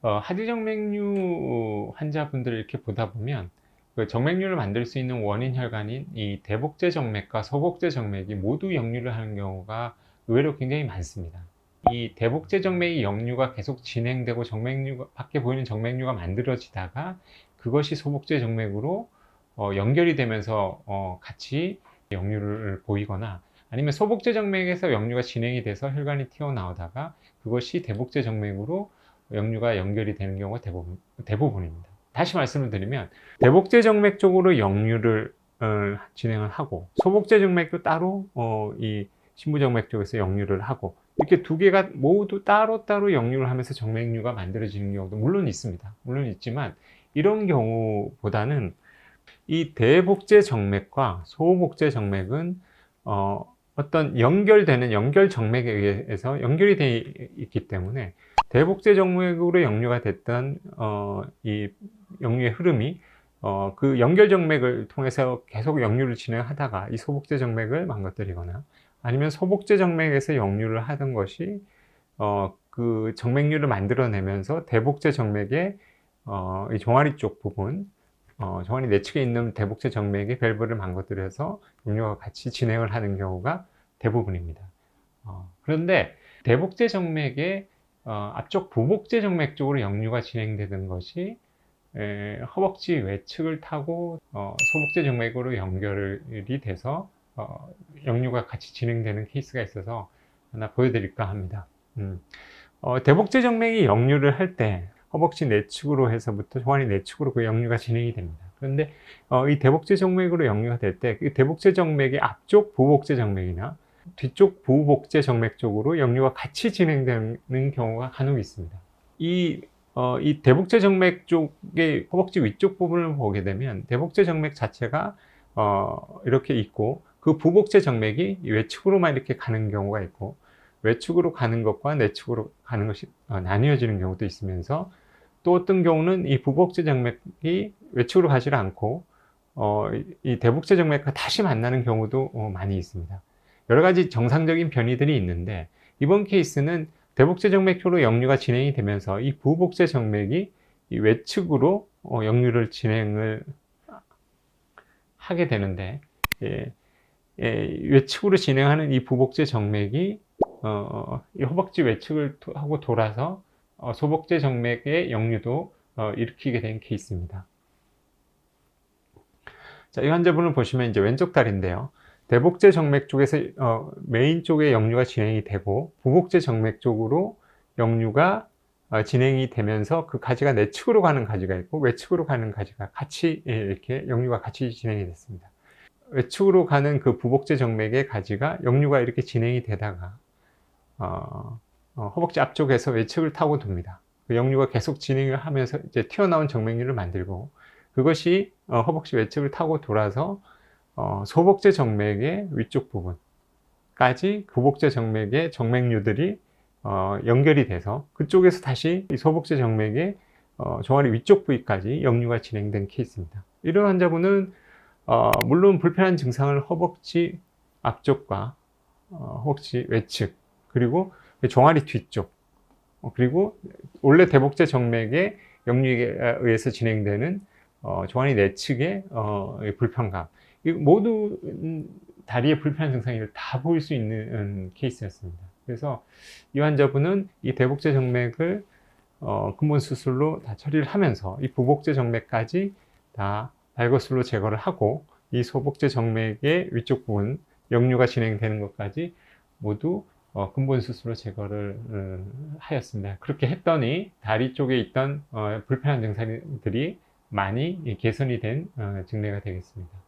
어, 하지정맥류 환자분들을 이렇게 보다 보면 그 정맥류를 만들 수 있는 원인 혈관인 이 대복제 정맥과 소복제 정맥이 모두 역류를 하는 경우가 의외로 굉장히 많습니다. 이 대복제 정맥이 역류가 계속 진행되고 정맥류 밖에 보이는 정맥류가 만들어지다가 그것이 소복제 정맥으로 어, 연결이 되면서 어, 같이 역류를 보이거나 아니면 소복제 정맥에서 역류가 진행이 돼서 혈관이 튀어나오다가 그것이 대복제 정맥으로 역류가 연결이 되는 경우가 대부분, 대부분입니다. 다시 말씀을 드리면 대복제 정맥 쪽으로 역류를 어, 진행을 하고 소복제 정맥도 따로 어, 이 신부정맥 쪽에서 역류를 하고 이렇게 두 개가 모두 따로따로 역류를 하면서 정맥류가 만들어지는 경우도 물론 있습니다. 물론 있지만 이런 경우보다는 이 대복제 정맥과 소복제 정맥은 어, 어떤 연결되는 연결 정맥에 의해서 연결이 되어 있기 때문에 대복제 정맥으로 역류가 됐던 어, 이 역류의 흐름이 어, 그 연결 정맥을 통해서 계속 역류를 진행하다가 이 소복제 정맥을 망가뜨리거나 아니면 소복제 정맥에서 역류를 하던 것이 어, 그 정맥류를 만들어내면서 대복제 정맥의 어, 이 종아리 쪽 부분 어, 종아리 내측에 있는 대복제 정맥의 밸브를 망가뜨려서 역류가 같이 진행을 하는 경우가 대부분입니다. 어, 그런데 대복제 정맥의 어, 앞쪽 부복제 정맥 쪽으로 역류가 진행되는 것이 에, 허벅지 외측을 타고 어, 소복제 정맥으로 연결이 돼서 어, 역류가 같이 진행되는 케이스가 있어서 하나 보여드릴까 합니다. 음. 어, 대복제 정맥이 역류를 할 때 허벅지 내측으로 해서부터 종아리 내측으로 그 역류가 진행이 됩니다. 그런데 어, 이 대복제 정맥으로 역류가 될 때 그 대복제 정맥의 앞쪽 부복제 정맥이나 뒤쪽 부복제 정맥 쪽으로 역류가 같이 진행되는 경우가 간혹 있습니다. 이, 어, 이 대복제 정맥 쪽의 허벅지 위쪽 부분을 보게 되면 대복제 정맥 자체가 어, 이렇게 있고 그 부복제 정맥이 외측으로만 이렇게 가는 경우가 있고 외측으로 가는 것과 내측으로 가는 것이 어, 나뉘어지는 경우도 있으면서 또 어떤 경우는 이 부복제 정맥이 외측으로 가지 않고 어, 이 대복제 정맥과 다시 만나는 경우도 어, 많이 있습니다. 여러 가지 정상적인 변이들이 있는데 이번 케이스는 대복제 정맥표로 역류가 진행이 되면서 이 부복제 정맥이 이 외측으로 어, 역류를 진행을 하게 되는데 예, 예, 외측으로 진행하는 이 부복제 정맥이 어, 이 허벅지 외측을 하고 돌아서 어, 소복제 정맥의 역류도 어, 일으키게 된 케이스입니다. 자, 이 환자분을 보시면 이제 왼쪽 다리인데요. 대복제 정맥 쪽에서 어, 메인 쪽에 역류가 진행이 되고 부복제 정맥 쪽으로 역류가 어, 진행이 되면서 그 가지가 내측으로 가는 가지가 있고 외측으로 가는 가지가 같이 예, 이렇게 역류가 같이 진행이 됐습니다. 외측으로 가는 그 부복제 정맥의 가지가 역류가 이렇게 진행이 되다가 어, 어, 허벅지 앞쪽에서 외측을 타고 돕니다. 그 역류가 계속 진행을 하면서 이제 튀어나온 정맥류를 만들고 그것이 어, 허벅지 외측을 타고 돌아서 어, 소복제 정맥의 위쪽 부분까지 구복제 정맥의 정맥류들이 어, 연결이 돼서 그쪽에서 다시 이 소복제 정맥의 어, 종아리 위쪽 부위까지 역류가 진행된 케이스입니다. 이런 환자분은 어, 물론 불편한 증상을 허벅지 앞쪽과 어, 허벅지 외측 그리고 종아리 뒤쪽 어, 그리고 원래 대복제 정맥의 역류에 의해서 진행되는 어, 종아리 내측의 어, 불편감 모두 다리의 불편한 증상이 다 보일 수 있는 케이스였습니다. 그래서 이 환자분은 이 대복제 정맥을 어, 근본 수술로 다 처리를 하면서 이 부복제 정맥까지 다 발거술로 제거를 하고 이 소복제 정맥의 위쪽 부분 역류가 진행되는 것까지 모두 어, 근본 수술로 제거를 어, 하였습니다. 그렇게 했더니 다리 쪽에 있던 어, 불편한 증상들이 많이 개선이 된 어, 증례가 되겠습니다.